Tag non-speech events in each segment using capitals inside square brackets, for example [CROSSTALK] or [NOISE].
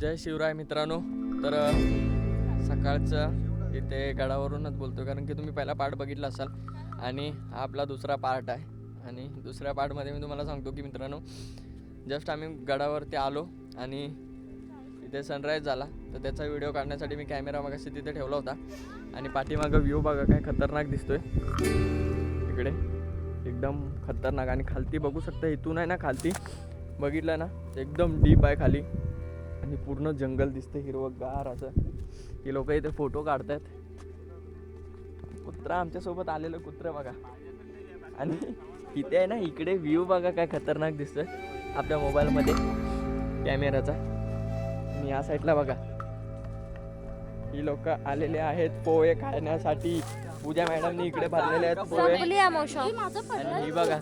जय शिवराय मित्रांनो. तर सकाळचं इथे गडावरूनच बोलतो कारण की तुम्ही पहिला पार्ट बघितला असाल. आणि हा आपला दुसरा पार्ट आहे. आणि दुसऱ्या पार्टमध्ये मी तुम्हाला सांगतो की मित्रांनो जस्ट आम्ही गडावरती आलो आणि इथे सनराईज झाला. तर त्याचा व्हिडिओ काढण्यासाठी मी कॅमेरा मागाशी तिथे ठेवला होता. आणि पाठीमागं व्ह्यू बघा काय खतरनाक दिसतोय. इकडे एकदम खतरनाक. आणि खालती बघू शकता इथून आहे ना खालती. बघितलं ना एकदम डीप आहे खाली. आणि पूर्ण जंगल दिसतं हिरवंगार असं. ही लोक इथे फोटो काढतायत. कुत्रा आमच्यासोबत आलेलं कुत्र बघा. आणि इथे आहे ना इकडे व्ह्यू बघा काय खतरनाक दिसतोय. आपल्या मोबाईलमध्ये कॅमेराचा. आणि या साईडला बघा. ही लोक आलेले आहेत पोहे खाण्यासाठी. पूजा मॅडमनी इकडे भरलेले आहेत पोहे. आणि ही बघा.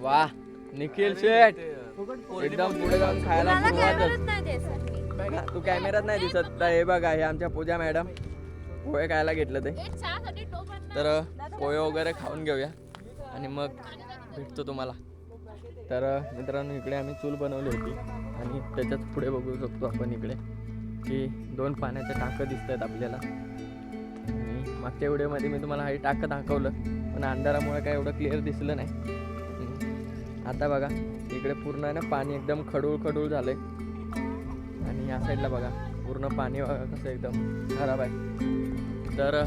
वा निखिल शेठ. एकदम पुढे जाऊन खायला सुरुवातच. तू कॅमेरात नाही दिसत. तर हे बघा हे आमच्या पूजा मॅडम. पोहे खायला घेतलं ते. तर पोहे वगैरे खाऊन घेऊया. आणि मग भेटतो तुम्हाला. तर मित्रांनो इकडे आम्ही चूल बनवली होती. आणि त्याच्याच पुढे बघू शकतो आपण इकडे की दोन पाण्याचे टाकं दिसत आहेत आपल्याला. आणि मागच्या व्हिडिओमध्ये मी तुम्हाला हे टाकं दाखवलं. पण अंधारामुळे काय एवढं क्लिअर दिसलं नाही. हम्म. आता बघा इकडे पूर्ण आहे ना पाणी एकदम खडूळ खडूळ झालंय. आणि या साईडला बघा पूर्ण पाणी बघा कसं एकदम खराब आहे. तर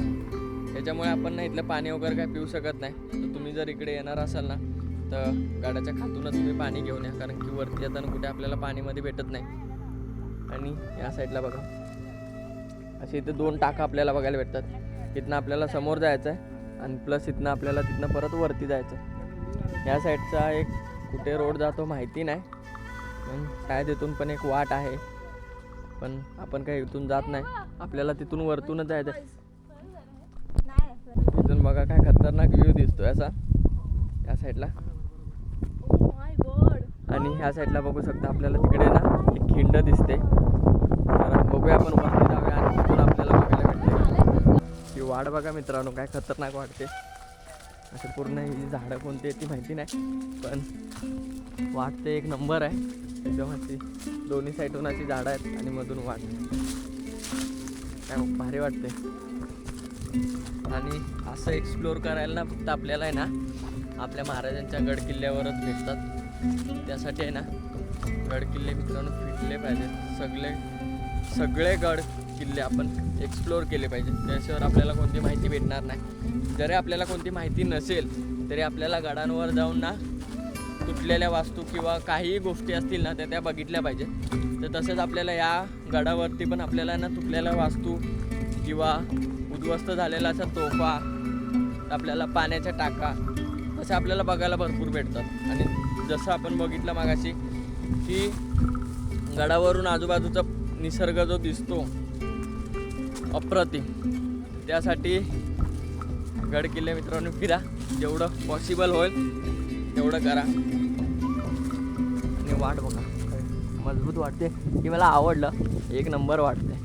त्याच्यामुळे आपण ना इथलं पाणी वगैरे काय पिऊ शकत नाही. तर तुम्ही जर इकडे येणार असाल ना तर गाड्याच्या खातूनच तुम्ही पाणी घेऊन या कारण की वरती येताना कुठे आपल्याला पाणीमध्ये भेटत नाही. आणि या साईडला बघा. असे इथे दोन टाका आपल्याला बघायला भेटतात. इथनं आपल्याला समोर जायचं आहे आणि प्लस इथनं आपल्याला तिथनं परत वरती जायचं आहे या साईडचा एक कुठे रोड जातो माहिती नाही. पण शायद इथून पण एक वाट आहे. पण आपण काही इथून जात नाही. आपल्याला तिथून वरतूनच जायचं आहे. इथून बघा काय खतरनाक व्ह्यू दिसतोय असा. या साईडला आणि ह्या साईडला बघू शकता आपल्याला तिकडे ना एक खिंड दिसते. तर बघूया आपण वरती जाऊया आणि तिथून आपल्याला बघायला भेटते. ही वाट बघा मित्रांनो काय खतरनाक वाटते. असं पूर्ण ही झाडं कोणती आहेत ती माहिती नाही पण वाटते एक नंबर आहे. एकदम अशी दोन्ही साईडून अशी झाडं आहेत आणि मधून वाट. काय भारी वाटते. आणि असं एक्सप्लोअर करायला ना फक्त आपल्याला आहे ना आपल्या महाराजांच्या गड किल्ल्यावरच भेटतात. त्यासाठी आहे ना गड किल्ले मित्रांनो फिटले पाहिजेत. सगळे सगळे गड किल्ले आपण एक्सप्लोअर केले पाहिजे. त्याशिवाय आपल्याला कोणती माहिती भेटणार नाही. जरी आपल्याला कोणती माहिती नसेल तरी आपल्याला गडांवर जाऊन ना तुटलेल्या वास्तू किंवा काहीही गोष्टी असतील ना त्या त्या बघितल्या पाहिजे. तर तसंच आपल्याला या गडावरती पण आपल्याला ना तुटलेल्या वास्तू किंवा उद्ध्वस्त झालेला असा तोफा आपल्याला पाण्याच्या टाका असे आपल्याला बघायला भरपूर भेटतात. आणि जसं आपण बघितलं मागाशी की गडावरून आजूबाजूचा निसर्ग जो दिसतो अप्रतिम. त्यासाठी गड किल्ले मित्रांनो फिरा. जेवढं पॉसिबल होईल तेवढं करा. आणि वाट बघा. मजबूत वाटते. की मला आवडलं. एक नंबर वाटते.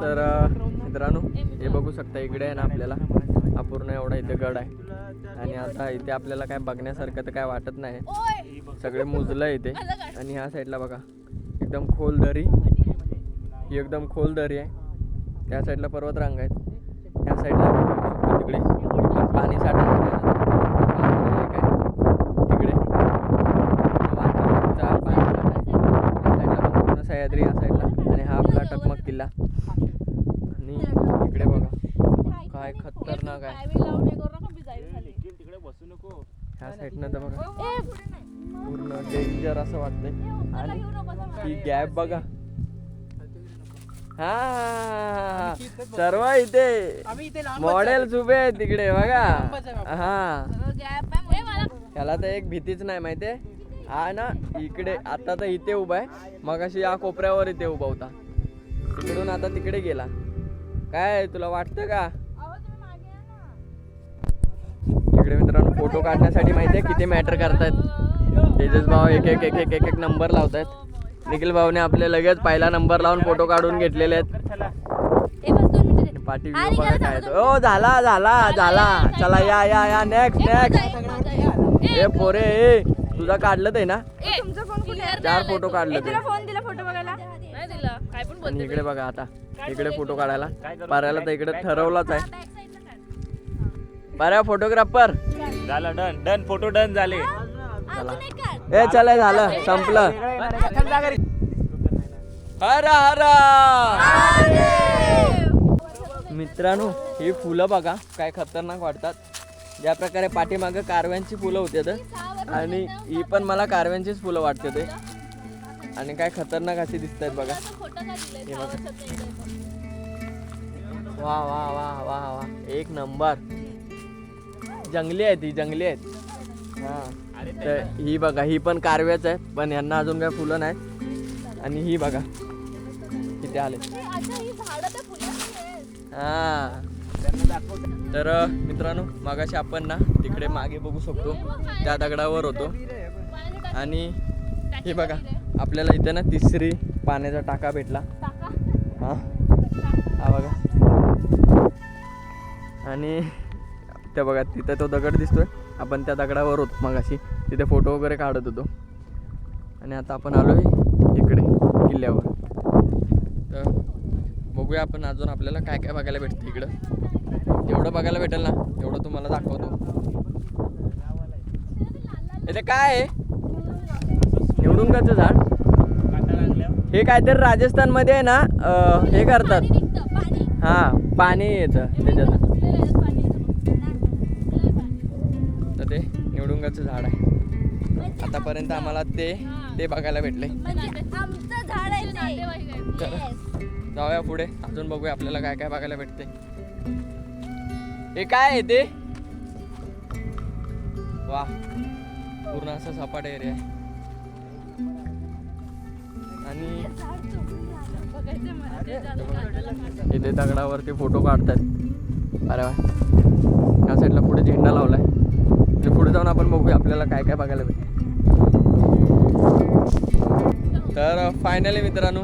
तर मित्रांनो हे बघू शकता इकडे आहे ना आपल्याला. हा पूर्ण एवढा इथे गड आहे. आणि आता इथे आपल्याला काय बघण्यासारखं तर काय वाटत नाही. सगळे मुजलं इथे. आणि ह्या साईडला बघा एकदम खोल दरी. ही एकदम खोल दरी आहे. त्या साईडला पर्वत रांग आहेत. ह्या साईडला तिकडे. पाणी साठा तिकडे वातावरणाचा पाणी साठा आहे या साईडला पण पूर्ण सह्याद्री या साईडला आणि हा आपला टकमक किल्ला आणि इकडे बघा काय खतरनाक आहे ह्या साईडनं तर बघा. पूर्ण डेंजर असं वाटतंय. आणि ही गॅप बघा. हा. सर्व इथे. मॉडेल उभे आहेत तिकडे बघा. हा. त्याला तर एक भीतीच नाही माहितीये? हा ना इकडे आता तर इथे उभा आहे. मग अशी या कोपऱ्यावर इथे उभा होता. तिकडून आता तिकडे गेला. काय तुला वाटतं का? फोटो काढण्यासाठी माहितीये किती मॅटर करतायत. तेजस भाऊ एक एक एक एक एक एक नंबर लावतायत. निखिल भाऊने आपले लगेच पहिला नंबर लावून फोटो काढून घेतलेले आहेत. पाठी. ओ झाला झाला झाला चला या या या. नेक्स्ट नेक्स्ट ए पोरे ए तुझा काढलं ते ना? तुमचा फोन कुठे आहे? चार फोटो काढलं ते तुला फोन दिला फोटो बघायला? नाही दिला. काय पण आणि इकडे बघा आता. इकडे फोटो काढायला. पाऱ्याला तर इकडे ठरवलाच आहे. पाऱ्या फोटोग्राफर झालं डन डन फोटो डन झाले. चला ए चला झालं संपलं. हर हर. मित्रांनो ही फुलं बघा काय खतरनाक वाटतात. ज्या प्रकारे पाठीमागं कारव्यांची फुलं होते तर. आणि ही पण मला कारव्यांचीच फुलं वाटते ते आणि काय खतरनाक अशी दिसत आहेत बघा. हे बघा. वा वा वा वा वा. एक नंबर. जंगली आहेत ही जंगली आहेत. हा. तर ही बघा ही पण कारव्याच आहे पण यांना अजून काय फुलं नाहीत आणि ही बघा किती आले. हा. तर मित्रांनो मागाशी आपण ना तिकडे मागे बघू शकतो त्या दगडावर होतो. आणि हे बघा आपल्याला इथे ना तिसरी पाण्याचा टाका भेटला. हा. हा बघा. आणि ते बघा तिथे तो दगड दिसतोय. आपण त्या दगडावर होतो मगाशी. तिथे फोटो वगैरे काढत होतो. आणि आता आपण आलोय इकडे किल्ल्यावर. तर बघूया आपण अजून आपल्याला काय काय बघायला भेटतं इकडं. जेवढं बघायला भेटेल ना तेवढं तुम्हाला दाखवतो. इथे काय आहे? निवडुंगाचं झाड. हे काहीतरी राजस्थानमध्ये आहे ना हे करतात. हा पाणी येतं त्याच्यात. निवडुंगाचं झाड आहे. आतापर्यंत आम्हाला ते ते बघायला भेटले. तर जाऊया पुढे. अजून बघूया आपल्याला काय काय बघायला भेटते. हे काय आहे ते? वा पूर्ण असं सपाट एरिया आहे. आणि इथे दगडावरती फोटो काढतात अरे वा. या साईडला पुढे झेंडा लावलाय. ते पुढे जाऊन आपण बघूया आपल्याला काय काय बघायला भेटेल तर फायनली मित्रांनो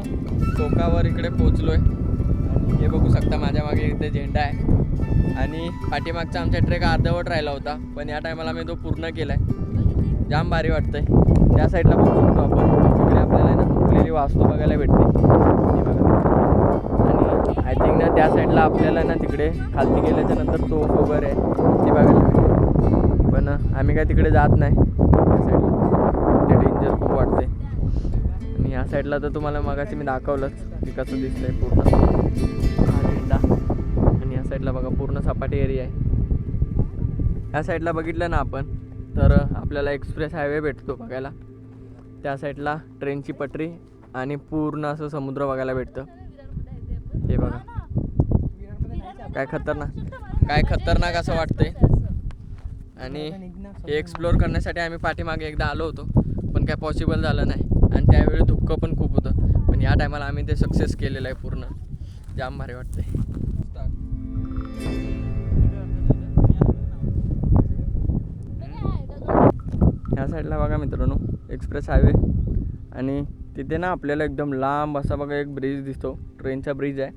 टोकावर इकडे पोचलोय आहे हे बघू शकता माझ्या मागे इथे झेंडा आहे. आणि पाठीमागचा आमचा ट्रेक अर्धवट राहिला होता पण या टायमाला मी तो पूर्ण केलाय. जाम भारी वाटतंय. त्या साईडला बघू शकतो आपण. तिकडे आपल्याला ना तुटलेली वास्तू बघायला भेटते आणि आय थिंक ना त्या साईडला आपल्याला ना तिकडे खालती गेल्याच्यानंतर तोफ वगैरे आहे. ते बघायला भेटते पण आम्ही काय तिकडे जात नाही. या साईडला ते डेंजर खूप वाटते. आणि या साईडला तर तुम्हाला मगाशी मी दाखवलंच की कसं दिसतंय पूर्ण. हा झेंडा आणि या साईडला बघा पूर्ण सपाटी एरिया आहे. या साईडला बघितलं ना आपण तर आपल्याला एक्सप्रेस हायवे भेटतो बघायला. त्या साईडला ट्रेनची पटरी आणि पूर्ण असं समुद्र बघायला भेटतं. हे बघा. काय खतरनाक काय खतरनाक असं वाटतंय. आणि हे एक्सप्लोअर करण्यासाठी आम्ही पाठीमागे एकदा आलो होतो पण काय पॉसिबल झालं नाही. आणि त्यावेळी धुक्कं पण खूप होतं. पण या टायमाला आम्ही ते सक्सेस केलेलं आहे पूर्ण. जाम भारी वाटतंय. ह्या साईडला बघा मित्रांनो एक्सप्रेस हायवे आणि तिथे ना आपल्याला एकदम लांब असा बघा एक ब्रिज दिसतो. ट्रेनचा ब्रिज आहे.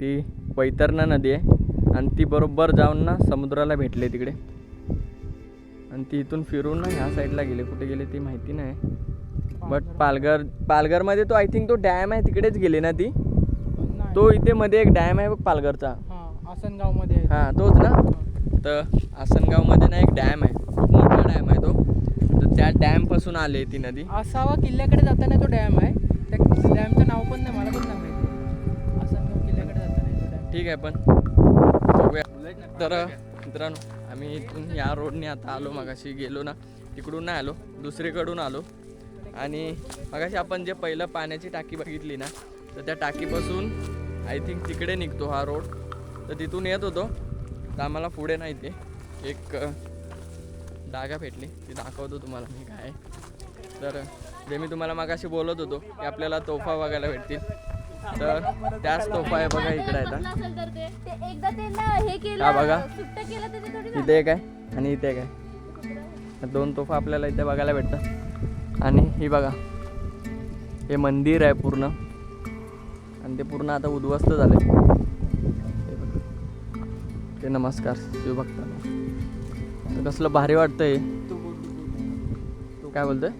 ती वैतरणा नदी आहे. आणि ती बरोबर जाऊन ना समुद्राला भेटले तिकडे. आणि ती इथून फिरून ना ह्या साईडला गेले. कुठे गेले ती माहिती नाही. बट पालघर पालघरमध्ये तो आय थिंक तो डॅम आहे तिकडेच गेले ना ती? तो इथे मध्ये एक डॅम आहे बघ पालघरचा. आसनगावमध्ये हां तोच ना? तर आसनगावमध्ये ना एक डॅम आहे. खूप मोठा डॅम आहे तो. तर त्या डॅमपासून आले ती नदी. असावा किल्ल्याकडे जाताना तो डॅम आहे. त्या डॅमचं नाव पण नाही मला पण नाही माहिती. आसनगाव किल्ल्याकडे जाताना ठीक आहे पण तर मित्रांनो आम्ही इथून या रोडने आता आलो मगाशी गेलो ना तिकडून नाही आलो दुसरीकडून आलो. आणि मगाशी आपण जे पहिलं पाण्याची टाकी बघितली ना तर त्या टाकीपासून आय थिंक तिकडे निघतो हा रोड. तर तिथून येत होतो तर आम्हाला पुढे नाही ते. एक जागा भेटली ती दाखवतो तुम्हाला मी काय तर जे मी तुम्हाला मागाशी बोलत होतो की आपल्याला तोफा बघायला भेटतील. तर त्याच तोफा आहे बघा इकडे येतात ते. एकदा त्यांना हे केलं बघा. इथे एक आहे आणि इथे एक आहे. दोन तोफा आपल्याला इथे बघायला भेटतं आणि ही बघा हे मंदिर आहे पूर्ण. आणि ते पूर्ण आता उद्ध्वस्त झालं. ते नमस्कार शिवभक्तांना. कसलं भारी वाटतंय. काय बोलतोय?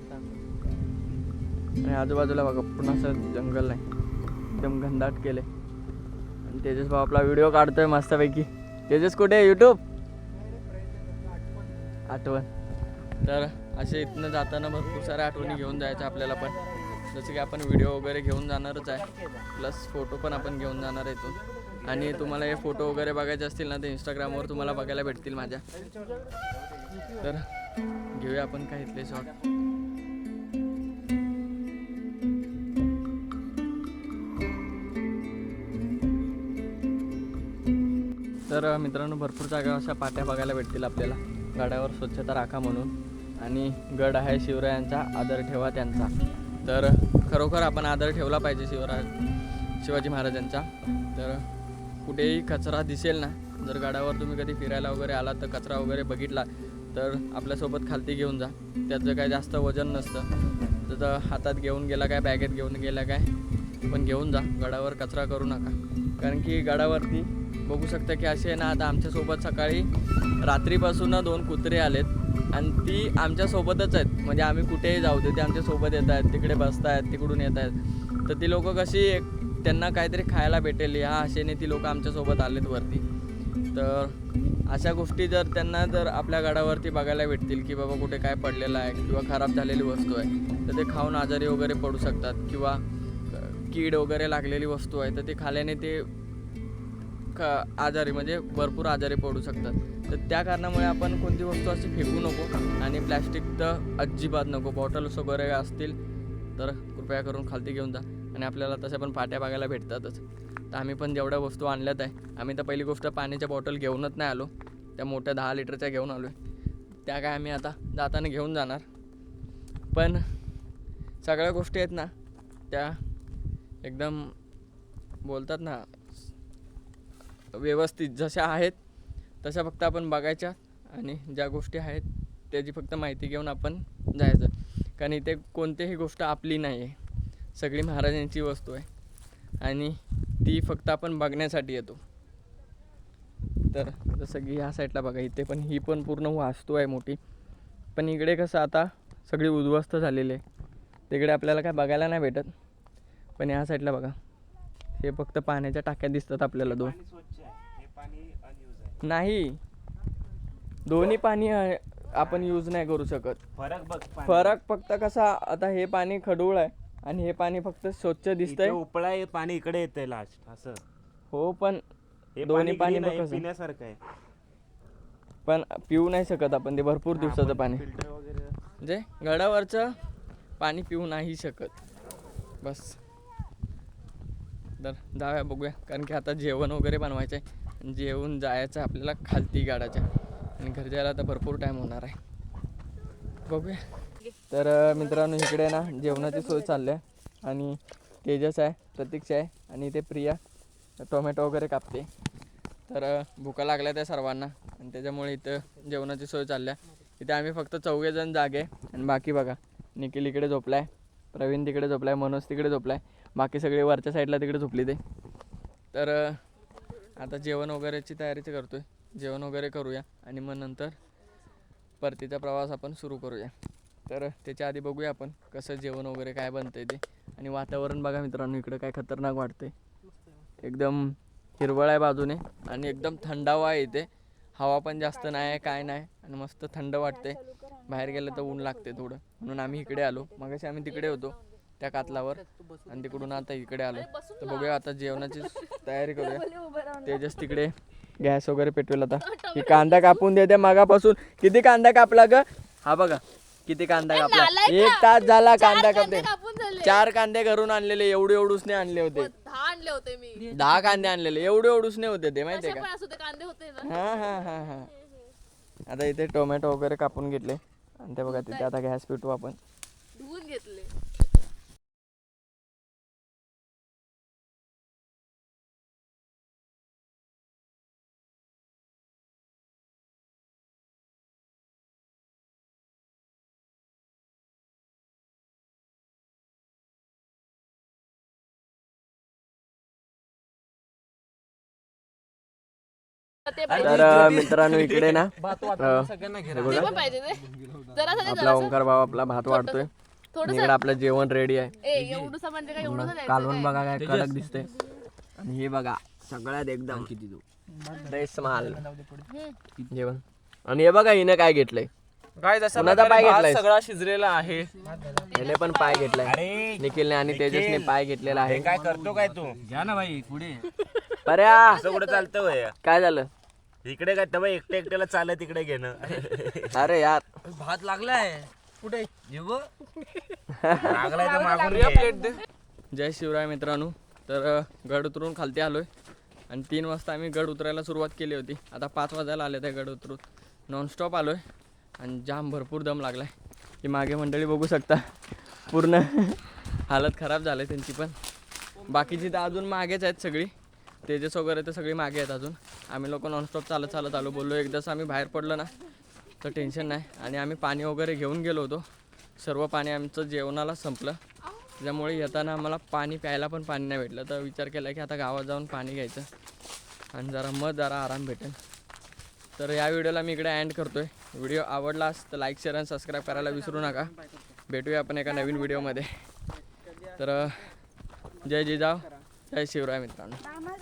आणि आजूबाजूला बघा पूर्ण असं जंगल नाही. एकदम घनदाट केले. आणि तेजस भाऊ आपला व्हिडिओ काढतोय मस्तपैकी. तेजस कुठे आहे? युट्यूब आठवण. तर असे इथनं जाताना भरपूर साऱ्या आठवणी घेऊन जायच्या आपल्याला पण. जसं की आपण व्हिडिओ वगैरे घेऊन जाणारच आहे. प्लस फोटो पण आपण घेऊन जाणार आहे इथून. आणि तुम्हाला हे फोटो वगैरे बघायचे असतील ना ते इंस्टाग्रामवर तुम्हाला बघायला भेटतील माझ्या. तर घेऊया आपण काय इथले शॉट तर मित्रांनो भरपूर जागा अशा पाट्या बघायला भेटतील आपल्याला. गडावर स्वच्छता राखा म्हणून. आणि गड आहे शिवरायांचा आदर ठेवा त्यांचा. तर खरोखर आपण आदर ठेवला पाहिजे शिवराय शिवाजी महाराजांचा. तर कुठेही कचरा दिसेल ना जर गडावर तुम्ही कधी फिरायला वगैरे आलात तर कचरा वगैरे बघितला तर आपल्यासोबत खालती घेऊन जा. त्याचं काय जास्त वजन नसतं. तर हातात घेऊन गेला काय बॅगेत घेऊन गेला काय पण घेऊन जा. गडावर कचरा करू नका. कारण की गडावरती बघू शकता की असे ना आता आमच्यासोबत सकाळी रात्रीपासून ना दोन कुत्रे आलेत. आणि ती आमच्यासोबतच आहेत. म्हणजे आम्ही कुठेही जाऊ दे ते आमच्यासोबत येत आहेत तिकडे बसत आहेत तिकडून येत आहेत. तर ती लोक कशी एक त्यांना काहीतरी खायला भेटेल ह्या आशेने ती लोक आमच्यासोबत आलेत वरती. तर अशा गोष्टी जर त्यांना जर आपल्या गडावरती बघायला भेटतील की बाबा कुठे काय पडलेलं आहे किंवा खराब झालेली वस्तू आहे तर ते खाऊन आजारी वगैरे पडू शकतात किंवा कीड वगैरे लागलेली वस्तू आहे तर ते खाल्याने ते क आजारी म्हणजे भरपूर आजारी पडू शकतात. तर त्या कारणामुळे आपण कोणती वस्तू अशी फेकू नको आणि प्लॅस्टिक तर अजिबात नको. बॉटल्स वगैरे असतील तर कृपया करून खालती घेऊन जा. आणि आपल्याला तशा पण पाट्या बघायला भेटतातच. तर आम्ही पण जेवढ्या वस्तू आणल्यात आहे आम्ही तर पहिली गोष्ट पाण्याच्या बॉटल घेऊनच नाही आलो. त्या मोठ्या दहा लिटरच्या घेऊन आलो आहे त्या काय आम्ही आता जाताना घेऊन जाणार. पण सगळ्या गोष्टी आहेत ना त्या एकदम बोलतात ना व्यवस्थित जशा आहेत तशा फक्त आपण बघायच्या आणि ज्या गोष्टी आहेत त्याची फक्त माहिती घेऊन आपण जायचं. कारण इथे कोणतीही गोष्ट आपली नाही आहे सगळी महाराजांची वस्तू आहे. आणि ती फक्त आपण बघण्यासाठी येतो. तर जसं की ह्या साईडला बघा इथे पण ही पण पूर्ण वास्तू आहे मोठी. पण इकडे कसं आता सगळी उद्ध्वस्त झालेली आहे. तिकडे आपल्याला काय बघायला नाही भेटत. पण ह्या साईडला बघा. हे फक्त पाण्याच्या टाक्या दिसतात आपल्याला दोन. हे नाही. दोन्ही पाणी आपण यूज नाही करू शकत. फरक बघ. फरक फक्त कसा आता हे पाणी खडूळ आहे आणि हे पाणी फक्त स्वच्छ दिसतंय. उपळा आहे पाणी इकडे येतंय लास्ट असं. हो पण हे दोन्ही पाणी green बघ आहे, कसं. पिण्यासारखं आहे. पण पिऊ नाही शकत आपण ते भरपूर दिवसाचं पाणी. फिल्टर वगैरे म्हणजे गडावरचं पाणी पिऊ नाही शकत. बस. तर जाऊया बघूया. कारण की आता जेवण वगैरे बनवायचं आहे. जेवून जायचं आपल्याला खालती गाडाच्या. आणि घर जायला आता भरपूर टाईम होणार आहे. बघूया. तर मित्रांनो इकडे ना जेवणाची सोय चालली आहे. आणि तेजस आहे प्रतीक्षा आहे आणि ते प्रिया टोमॅटो वगैरे कापते. तर भुका लागल्या त्या सर्वांना. आणि त्याच्यामुळे इथं जेवणाची सोय चालली आहे. इथे आम्ही फक्त चौघेजण जागे आणि बाकी बघा निखिल इकडे झोपलाय. प्रवीण तिकडे झोपलाय. मनोज तिकडे झोपलाय. बाकी सगळे वरच्या साईडला तिकडे झोपली ते. तर आता जेवण वगैरेची तयारीच आहे जेवण वगैरे करूया आणि मग नंतर परतीचा प्रवास आपण सुरू करूया. तर त्याच्या आधी बघूया आपण कसं जेवण वगैरे काय बनतंय ते. आणि वातावरण बघा मित्रांनो इकडं काय खतरनाक वाटते एकदम हिरवळ आहे बाजूने आणि एकदम थंडावा आहे इथे. हवा पण जास्त नाही आहे काय नाही आणि मस्त थंड वाटते बाहेर गेलं तर ऊन लागते थोडं. म्हणून आम्ही इकडे आलो. मगाशी आम्ही तिकडे होतो. त्या कातलावर. आणि तिकडून आता इकडे आलो. तर बघूया आता जेवणाची [LAUGHS] तयारी करूया. तेजस तिकडे गॅस वगैरे पेटवेल आता. [LAUGHS] ही कांदा कापून देते मागापासून. किती कांदा कापला ग? हा बघा किती कांदा कापला. एक तास झाला कांदा कापते चार कांदे घरून आणलेले एवढे एवढूसने आणले होते. आणले होते मी. दहा कांदे आणलेले एवढे एवढूसने होते ते माहितीये का? कांदे होते हा हा हा हा. आता इथे टोमॅटो वगैरे कापून घेतले. आणि ते बघा तिथे आता गॅस पेटवू आपण. धुवून घेतले. ते पाहिजे. तर मित्रांनो इकडे ना. अ, हे बघा. पण पाहिजे ते. आपला ओंकार भाऊ आपला भात वाढतोय इकडे आपलं जेवण रेडी आहे. ए एवढंसं म्हणजे काय एवढं द्यायचं कालवण बघा काय कडक दिसते आणि हे बघा सगळ्यात एकदम फ्रेश माल. जेवण. आणि हे बघा हिने काय घेतलंय. काय जसं कुणाचा पाय घेतलाय सगळा शिजलेला आहे. याने पण पाय घेतलाय. निखिलने आणि तेजसने पाय घेतलेला आहे. हे काय करतो काय तू? घ्या ना भाई पुढे. पर्या असं कुठं चालतं वय? काय झालं? इकडे काय तर एकटे एकट्याला चालत तिकडे घेणं. अरे यार. भात लागलाय. कुठे? लागलाय तर मागून घे. जय शिवराय मित्रांनो. तर अ, गड उतरून खालती आलोय. आणि तीन वाजता आम्ही गड उतरायला सुरुवात केली होती. आता पाच वाजायला आले त्या गड उतरून. नॉनस्टॉप आलोय. आणि जाम भरपूर दम लागलाय. ही मागे मंडळी बघू शकता. पूर्ण हालत खराब झाली त्यांची पण. बाकीची तर अजून मागेच आहेत सगळी. तेजस वगैरे तर सगळी मागे आहेत अजून. आम्ही लोक नॉनस्टॉप चालत चालत आलो. बोललो एकदाच आम्ही बाहेर पडलो ना तर टेन्शन नाही. आणि आम्ही पाणी वगैरे घेऊन गेलो होतो. सर्व पाणी आमचं जेवणाला संपलं. त्यामुळे येताना आम्हाला पाणी प्यायला पण पाणी नाही भेटलं. तर विचार केला की आता गावात जाऊन पाणी घ्यायचं. आणि जरा मग जरा आराम भेटेल. तर या व्हिडिओला मी इकडे अँड करतोय. व्हिडिओ आवडलास तर लाईक शेअर आणि सबस्क्राईब करायला विसरू नका. भेटूया आपण एका नवीन व्हिडिओमध्ये. तर जय जिजाव जय शिवराय मित्रांनो.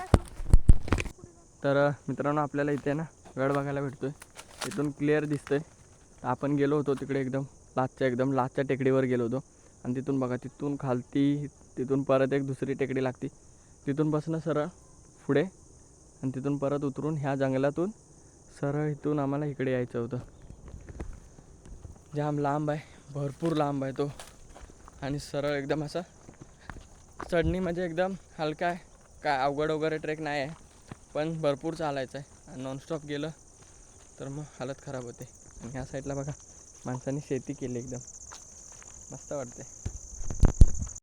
तर मित्रांनो आपल्याला इथे ना गड बघायला भेटतो आहे इथून क्लिअर दिसतं आहे आपण गेलो होतो तिकडे एकदम लाचच्या एकदम लास्टच्या टेकडीवर गेलो होतो. आणि तिथून बघा तिथून खालती तिथून परत एक दुसरी टेकडी लागती. तिथून बसणं सरळ पुढे. आणि तिथून परत उतरून ह्या जंगलातून सरळ इथून आम्हाला इकडे यायचं होतं. जाम लांब आहे. भरपूर लांब आहे तो. आणि सरळ एकदम असं. चढणी म्हणजे एकदम हलका आहे. काय अवघड वगैरे ट्रेक नाही आहे. पण भरपूर चालायचं आहे आणि नॉनस्टॉप गेलं तर मग हालत खराब होते. आणि ह्या साईडला बघा माणसाने शेती केली एकदम. मस्त वाटते